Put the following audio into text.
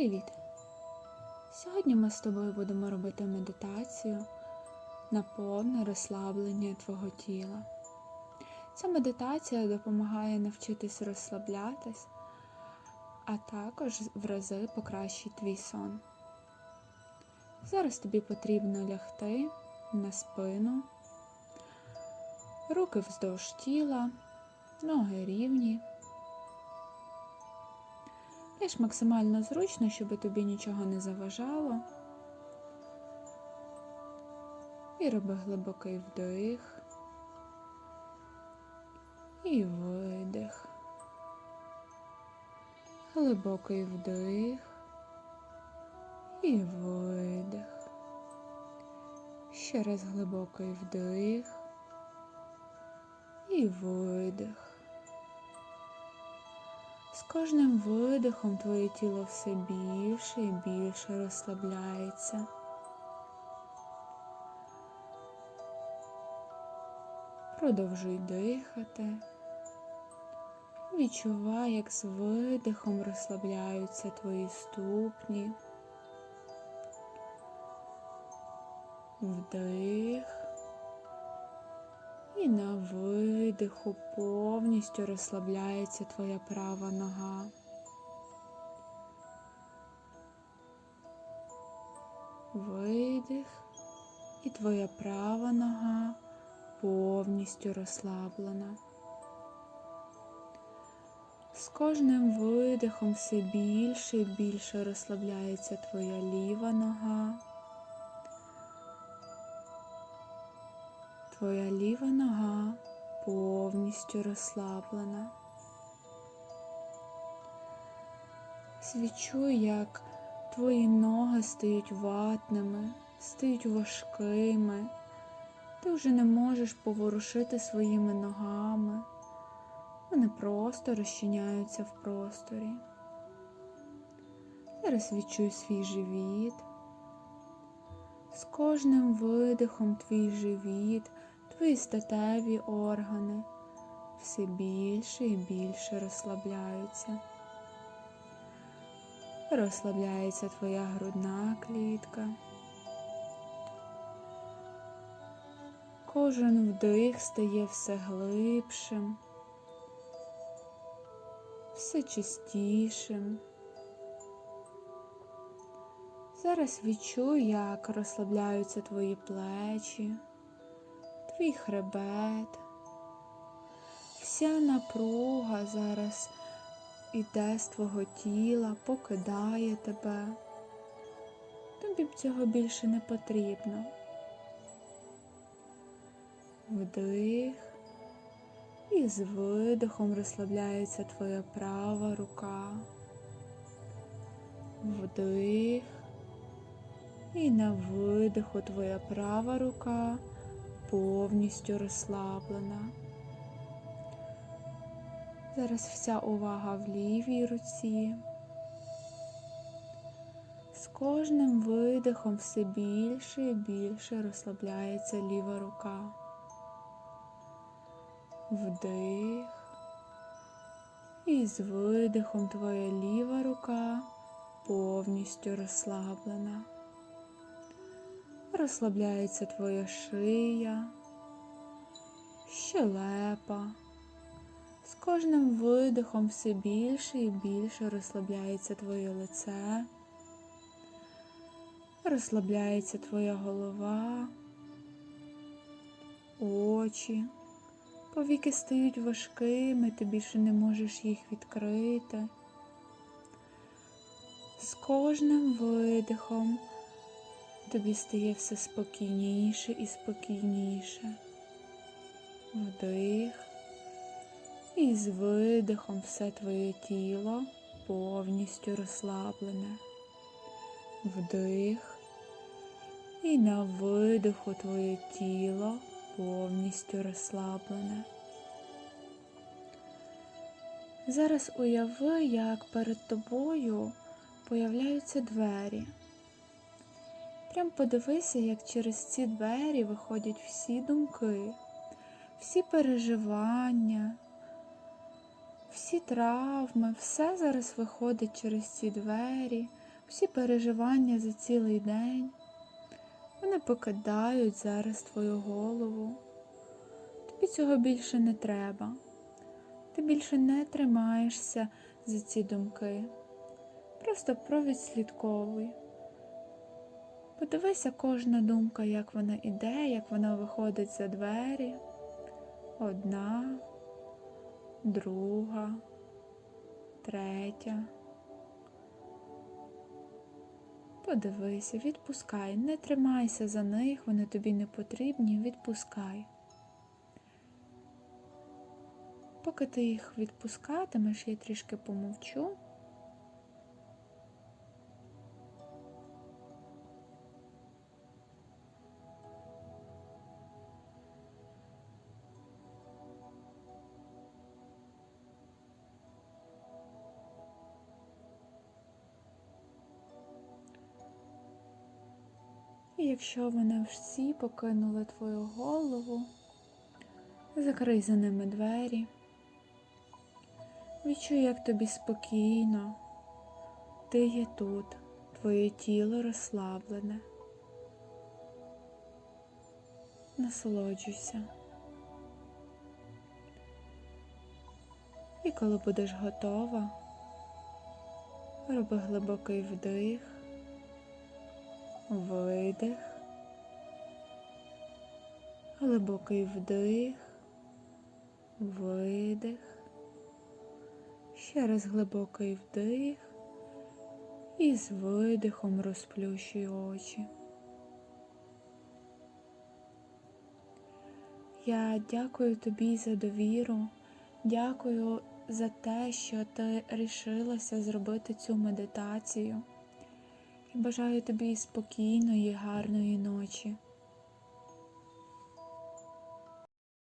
Привіт! Сьогодні ми з тобою будемо робити медитацію на повне розслаблення твого тіла. Ця медитація допомагає навчитись розслаблятись, а також в рази покращить твій сон. Зараз тобі потрібно лягти на спину, руки вздовж тіла, ноги рівні. Лиш максимально зручно, щоб тобі нічого не заважало. І роби глибокий вдих і видих. Глибокий вдих і видих. Ще раз глибокий вдих і видих. Кожним видихом твоє тіло все більше і більше розслабляється. Продовжуй дихати. Відчувай, як з видихом розслабляються твої ступні. Вдих. І на видиху повністю розслабляється твоя права нога. Видих, і твоя права нога повністю розслаблена. З кожним видихом все більше і більше розслабляється твоя ліва нога. Твоя ліва нога повністю розслаблена. Свідчуй, як твої ноги стають ватними, стають важкими. Ти вже не можеш поворушити своїми ногами. Вони просто розчиняються в просторі. Зараз відчуй свій живіт. З кожним видихом твій живіт, твої статеві органи все більше і більше розслабляються. Розслабляється твоя грудна клітка. Кожен вдих стає все глибшим, все чистішим. Зараз відчуй, як розслабляються твої плечі, твій хребет. Вся напруга зараз іде з твого тіла, покидає тебе. Тобі б цього більше не потрібно. Вдих і з видихом розслабляється твоя права рука. Вдих. І на видиху твоя права рука повністю розслаблена. Зараз вся увага в лівій руці. З кожним видихом все більше і більше розслабляється ліва рука. Вдих. І з видихом твоя ліва рука повністю розслаблена. Розслабляється твоя шия, щелепа. З кожним видихом все більше і більше розслабляється твоє лице, розслабляється твоя голова, очі. Повіки стають важкими, ти більше не можеш їх відкрити. З кожним видихом тобі стає все спокійніше і спокійніше. Вдих. І з видихом все твоє тіло повністю розслаблене. Вдих. І на видиху твоє тіло повністю розслаблене. Зараз уяви, як перед тобою появляються двері. Прям подивися, як через ці двері виходять всі думки, всі переживання, всі травми, все зараз виходить через ці двері, всі переживання за цілий день, вони покидають зараз твою голову. Тобі цього більше не треба. Ти більше не тримаєшся за ці думки. Просто провідслідковуй. Подивися кожна думка, як вона іде, як вона виходить за двері. Одна, друга, третя. Подивися, відпускай, не тримайся за них, вони тобі не потрібні, відпускай. Поки ти їх відпускатимеш, я трішки помовчу. І якщо вони всі покинули твою голову, закрий за ними двері. Відчуй, як тобі спокійно. Ти є тут, твоє тіло розслаблене. Насолоджуйся. І коли будеш готова, роби глибокий вдих, видих, глибокий вдих, видих. Ще раз глибокий вдих і з видихом розплющуй очі. Я дякую тобі за довіру, дякую за те, що ти рішилася зробити цю медитацію. І бажаю тобі спокійної, гарної ночі.